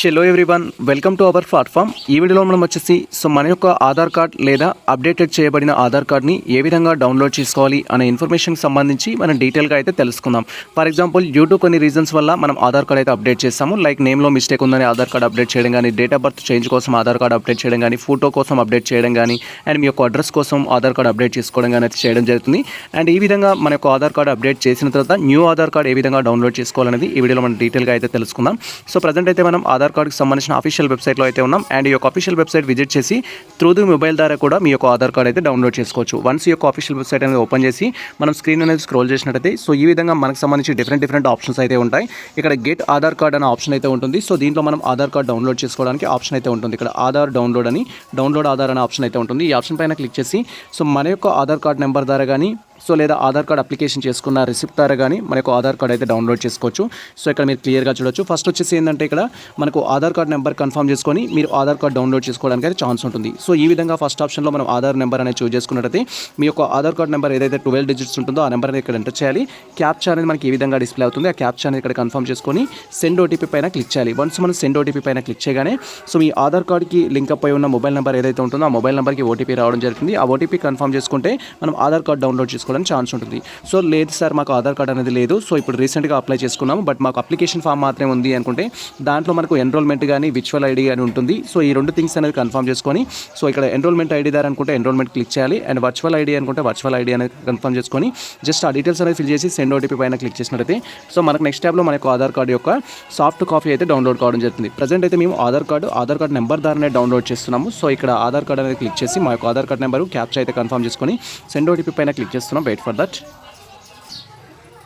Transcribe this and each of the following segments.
Hello everyone welcome to our platform ఈ వీడియోలో మనం వచ్చేసి సో మన యొక్క ఆధార్ కార్డ్ లేదా అప్డేటెడ్ చేయబడిన ఆధార్ కార్డ్ని ఏ విధంగా డౌన్లోడ్ చేసుకోవాలి అనే ఇన్ఫర్మేషన్కి సంబంధించి మనం డీటెయిల్గా అయితే తెలుసుకుందాం. ఫర్ ఎగ్జాంపుల్ యూట్యూబ్ కొన్ని రీజన్స్ వల్ల మనం ఆధార్ కార్డ్ అయితే అప్డేట్ చేస్తాము లైక్ నేమ్లో మిస్టేక్ ఉందని ఆధార్ కార్డ్ అప్డేట్ చేయడం కానీ డేట్ ఆఫ్ బర్త్ చేంజ్ కోసం ఆధార్ కార్డ్ అప్డేట్ చేయడం కానీ ఫోటో కోసం అప్డేట్ చేయడం కానీ అండ్ మీ యొక్క అడ్రస్ కోసం ఆధార్ కార్డ్ అప్డేట్ చేసుకోవడం కానీ అయితే చేయడం జరుగుతుంది. అండ్ ఈ విధంగా మన యొక్క ఆధార్ కార్డ్ అప్డేట్ చేసిన తర్వాత న్యూ ఆధార్ కార్డ్ ఏ విధంగా డౌన్లోడ్ చేసుకోవాలనేది ఈ వీడియోలో మనం డీటెయిల్గా అయితే తెలుసుకుందాం. సో ప్రజెంట్ అయితే మనం ఆధార్ కార్డ్కి సంబంధించిన అఫీషియల్ వెబ్సైట్లో అయితే ఉన్నాం. అండ్ ఈ యొక్క అఫీషియల్ వెబ్సైట్ విజిట్ చేసి త్రూ ది మొబైల్ ద్వారా కూడా మీ యొక్క ఆధార్ కార్డ్ అయితే డౌన్లోడ్ చేసుకోవచ్చు. వన్స్ ఈ యొక్క అఫీషియల్ వెబ్సైట్ అనేది ఓపెన్ చేసి మనం స్క్రీన్ అనేది స్క్రోల్ చేసినట్టయితే సో ఈ విధంగా మనకు సంబంధించి డిఫరెంట్ డిఫరెంట్ ఆప్షన్స్ అయితే ఉంటాయి. ఇక్కడ గెట్ ఆధార్ కార్డ్ అనే ఆప్షన్ అయితే ఉంటుంది. సో దీంట్లో మనం ఆధార్ కార్డ్ డౌన్లోడ్ చేసుకోవడానికి ఆప్షన్ అయితే ఉంటుంది. ఇక్కడ ఆధార్ డౌన్లోడ్ అని డౌన్లోడ్ ఆధార్ అనే ఆప్షన్ అయితే ఉంటుంది. ఈ ఆప్షన్ పైన క్లిక్ చేసి సో మన యొక్క ఆధార్ కార్డ్ నెంబర్ ద్వారా కానీ సో లేదా ఆధార్ కార్డ్ అప్లికేషన్ చేసుకున్న రిసిప్ట్ ద్వారా కానీ మనకు ఆధార్ కార్డ్ అయితే డౌన్లోడ్ చేసుకోవచ్చు. సో ఇక్కడ మీరు క్లియర్గా చూడొచ్చు. ఫస్ట్ వచ్చేసి ఏంటంటే ఇక్కడ మనకు ఆధార్ కార్డ్ నెంబర్ కన్ఫర్మ్ చేసుకొని మీరు ఆధార్ కార్డ్ డౌన్లోడ్ చేసుకోవడానికి అయితే ఛాన్స్ ఉంటుంది. సో ఈ విధంగా ఫస్ట్ ఆప్షన్లో మనం ఆధార్ నెంబర్ అనేది చూస్ చేసుకున్నట్టయితే మీ యొక్క ఆధార్ కార్డ్ నెంబర్ ఏదైతే ట్వెల్వ్ డిజిట్స్ ఉంటుందో ఆ నెంబర్ అనేది ఇక్కడ ఎంటర్ చేయాలి. క్యాప్చా అనేది మనకి ఈ విధంగా డిస్ప్లే అవుతుంది. ఆ క్యాప్చా అనేది ఇక్కడ కన్ఫర్మ్ చేసుకొని సెండ్ ఓటీపీ పైన క్లిక్ చేయాలి. వన్స్ మనం సెండ్ ఓటీపీ పైన క్లిక్ చేయగానే సో మీ ఆధార్ కార్డ్కి లింక్ అప్ అయి ఉన్న మొబైల్ నెంబర్ ఏదైతే ఉంటుందో ఆ మొబైల్ నెంబర్కి ఓటీపీ రావడం జరుగుతుంది ఆ ఓటీపీ కన్ఫర్మ్ చేసుకుంటే మనం ఆధార్ కార్డ్ డౌన్లోడ్ చేసుకోవడానికి ఛాన్స్ ఉంటుంది. సో లేదు సార్ మాకు ఆధార్ కార్డ్ అనేది లేదు. సో ఇప్పుడు రీసెంట్గా అప్లై చేసుకున్నాము. బట్ మాకు అప్లికేషన్ ఫామ్ మాత్రమే ఉంది అనుకుంటే దాంట్లో మనకు ఎన్రోల్మెంట్ కానీ విచువల్ ఐడి అని ఉంటుంది. సో ఈ రెండు థింగ్స్ అనేది కన్ఫర్మ్ చేసుకొని సో ఇక్కడ ఎన్రోల్మెంట్ ఐడి దారు అనుకుంటే ఎన్రోల్మెంట్ క్లిక్ చేయాలి. అండ్ వర్చువల్ ఐడి అనుకుంటే వర్చువల్ ఐడి అనేది కన్ఫర్మ్ చేసుకొని జస్ట్ ఆ డీటెయిల్స్ అనేది ఫిల్ చేసి సెండ్ ఓటీపీ పైన క్లిక్ చేసినట్టయితే సో మనకు నెక్స్ట్ ట్యాబ్లో మనకు ఆధార్ కార్డు యొక్క సాఫ్ట్ కాపీ అయితే డౌన్లోడ్ కావడం జరుగుతుంది. ప్రజెంట్ అయితే మేము Aadhaar card Aadhaar card number ద్వారానే డౌన్లోడ్ చేస్తున్నాము. సో ఇక్కడ ఆధార్ కార్డు అనేది క్లిక్ చేసి మా యొక్క ఆధార్ కార్డు నెంబర్ క్యాప్చర్ అయితే కన్ఫర్మ్ చేసుకొని సెండ్ ఓటీపీ పైన క్లిక్ చేస్తున్నాం wait for that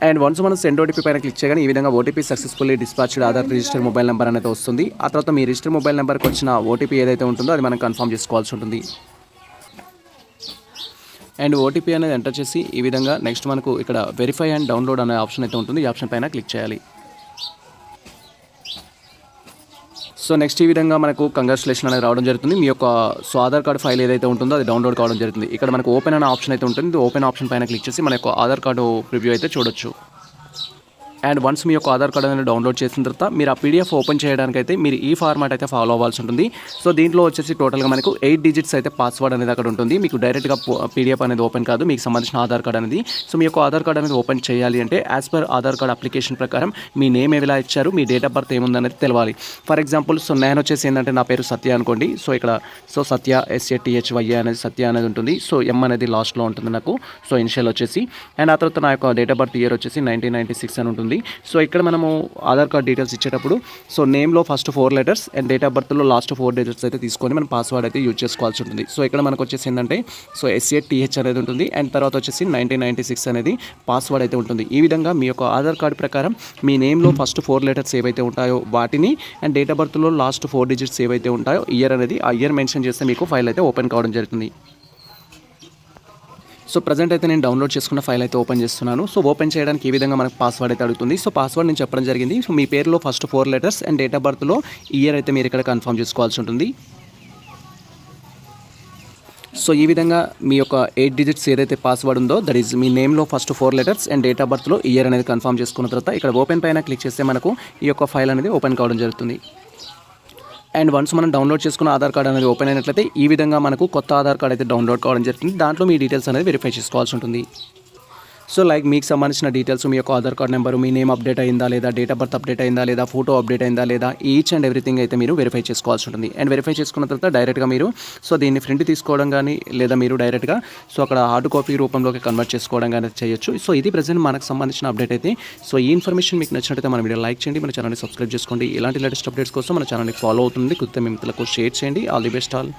and once మనం సెండ్ ఓటీపీ పైన క్లిక్ చేయగానే ఈ విధంగా OTP successfully dispatched Aadhaar register mobile number అనేది వస్తుంది. ఆ తర్వాత మీ రిజిస్టర్ మొబైల్ నెంబర్కి వచ్చిన ఓటీపీ ఏదైతే ఉంటుందో అది మనం కన్ఫర్మ్ చేసుకోవాల్సి ఉంటుంది. అండ్ ఓటీపీ అనేది ఎంటర్ చేసి ఈ విధంగా నెక్స్ట్ మనకు ఇక్కడ వెరిఫై అండ్ డౌన్లోడ్ అనే ఆప్షన్ అయితే ఉంటుంది. ఈ ఆప్షన్ పైన క్లిక్ చేయాలి. సో నెక్స్ట్ ఈ విధంగా మనకు కంగ్రాచులేషన్ అనేది రావడం జరుగుతుంది. మీ యొక్క సో ఆధార్ కార్డు ఫైల్ ఏదైతే ఉంటుందో అది డౌన్లోడ్ కావడం జరుగుతుంది. ఇక్కడ మనకు ఓపెన్ అనే ఆప్షన్ అయితే ఉంటుంది. ఓపెన్ ఆప్షన్ పైన క్లిక్ చేసి మన యొక్క ఆధార్ కార్డు రివ్యూ అయితే చూడొచ్చు. అండ్ వన్స్ మీ యొక్క ఆధార్ కార్డ్ అనేది డౌన్లోడ్ చేసిన తర్వాత మీరు ఆ పీడిఎఫ్ ఓపెన్ చేయడానికి అయితే మీరు ఈ ఫార్మాట్ అయితే ఫాలో అవ్వాల్సి ఉంటుంది. సో దీంట్లో వచ్చేసి టోటల్గా మనకు ఎయిట్ డిజిట్స్ అయితే పాస్వర్డ్ అనేది అక్కడ ఉంటుంది. మీకు డైరెక్ట్గా పీడిఎఫ్ అనేది ఓపెన్ కాదు. మీకు సంబంధించిన ఆధార్ కార్డ్ అనేది. సో మీ యొక్క ఆధార్ కార్డ్ అనేది ఓపెన్ చేయాలి అంటే as per Aadhaar card application ప్రకారం మీ నేమ్ ఎలా ఇచ్చారు మీ డేట్ ఆఫ్ బర్త్ ఏముందనేది తెలవాలి. ఫర్ ఎగ్జాంపుల్ సో నేను వచ్చేసి ఏంటంటే నా పేరు సత్య అనుకోండి. సో ఇక్కడ సో సత్య ఎస్ఏటిహెచ్వై అనేది సత్య అనేది ఉంటుంది. సో ఎం అనేది లాస్ట్లో ఉంటుంది నాకు. సో ఇనిషియల్ వచ్చేసి. అండ్ ఆ తర్వాత నా యొక్క డేట్ ఆఫ్ బర్త్ ఇయర్ వచ్చేసి నైన్టీన్ నైన్టీ సిక్స్ అని ఉంటుంది. సో ఇక్కడ మనము ఆధార్ కార్డ్ డీటెయిల్స్ ఇచ్చేటప్పుడు so నేమ్లో first four letters and date of బర్త్లో last four digits అయితే తీసుకొని మనం పాస్వర్డ్ అయితే యూజ్ చేసుకోవాల్సి ఉంటుంది. సో ఇక్కడ మనకు వచ్చేసి ఏంటంటే సో ఎస్ఏ టీహెచ్ అనేది ఉంటుంది అండ్ తర్వాత వచ్చేసి నైన్టీన్ నైన్టీ సిక్స్ అనేది పాస్వర్డ్ అయితే ఉంటుంది. ఈ విధంగా మీ యొక్క ఆధార్ కార్డ్ ప్రకారం మీ నేమ్లో ఫస్ట్ ఫోర్ లెటర్స్ ఏవైతే ఉంటాయో వాటిని అండ్ డేట్ ఆఫ్ బర్త్లో లాస్ట్ ఫోర్ డిజిట్స్ ఏవైతే ఉంటాయో ఇయర్ అనేది ఆ ఇయర్ మెన్షన్ చేస్తే మీకు ఫైల్ అయితే ఓపెన్ కావడం జరుగుతుంది. సో ప్రజెంట్ అయితే నేను డౌన్లోడ్ చేసుకున్న ఫైల్ అయితే ఓపెన్ చేస్తున్నాను. సో ఓపెన్ చేయడానికి ఈ విధంగా మనకు పాస్వర్డ్ అయితే అడుగుతుంది. సో పాస్వర్డ్ నేను చెప్పడం జరిగింది. సో మీ పేరులో first four letters and date of బర్త్లో year అయితే మీరు ఇక్కడ కన్ఫర్మ్ చేసుకోవాల్సి ఉంటుంది. సో ఈ విధంగా మీ యొక్క ఎయిట్ డిజిట్స్ ఏదైతే పాస్వర్డ్ ఉందో దట్ ఈజ్ మీ నేమ్లో first four letters and date of బర్త్లో year అనేది కన్ఫర్మ్ చేసుకున్న తర్వాత ఇక్కడ ఓపెన్ పైన క్లిక్ చేస్తే మనకు ఈ యొక్క ఫైల్ అనేది ఓపెన్ కావడం జరుగుతుంది. అండ్ వన్స్ మనం డౌన్లోడ్ చేసుకున్న ఆధార్ కార్డ్ అనేది ఓపెన్ అయినట్లయితే ఈ విధంగా మనకు కొత్త ఆధార్ కార్డ్ అయితే డౌన్లోడ్ కావడం జరుగుతుంది దాంట్లో మీ డీటెయిల్స్ అనేది వెరిఫై చేసుకోవాల్సి ఉంటుంది. సో లైక్ మీకు సంబంధించిన డీటెయిల్స్ మీ యొక్క ఆధార్ కార్డ్ నెంబర్ మీ నేమ్ అప్డేట్ అయిందా లేదా డేట్ ఆఫ్ బర్త్ అప్డేట్ అయిందా లేదా ఫోటో అప్డేట్ అయిందా లేదా ఈచ్ అండ్ ఎవ్రీథింగ్ అయితే మీరు వెరిఫై చేసుకోవాల్సి ఉంటుంది. అండ్ వెరిఫై చేసుకున్న తర్వాత డైరెక్ట్గా మీరు సో దీన్ని ప్రింట్ తీసుకోవడం కానీ లేదా మీరు డైరెక్ట్గా సో అక్కడ హార్డ్ కాపీ రూపంలోకి కన్వర్ట్ చేసుకోవడం కానీ చేయొచ్చు. సో ఇది ప్రజెంట్ మనకు సంబంధించిన అప్డేట్ అయితే సో ఈ ఇన్ఫర్మేషన్ మీకు నచ్చినట్టయితే మన వీడియో లైక్ చేయండి మన ఛానల్ని సబ్స్క్రైబ్ చేసుకోండి. ఇలాంటి లేటెస్ట్ అప్డేట్స్ కోసం మన ఛానల్ని ఫాలో అవుతుంది కొత్త మిత్రులకు షేర్ చేయండి. All the best all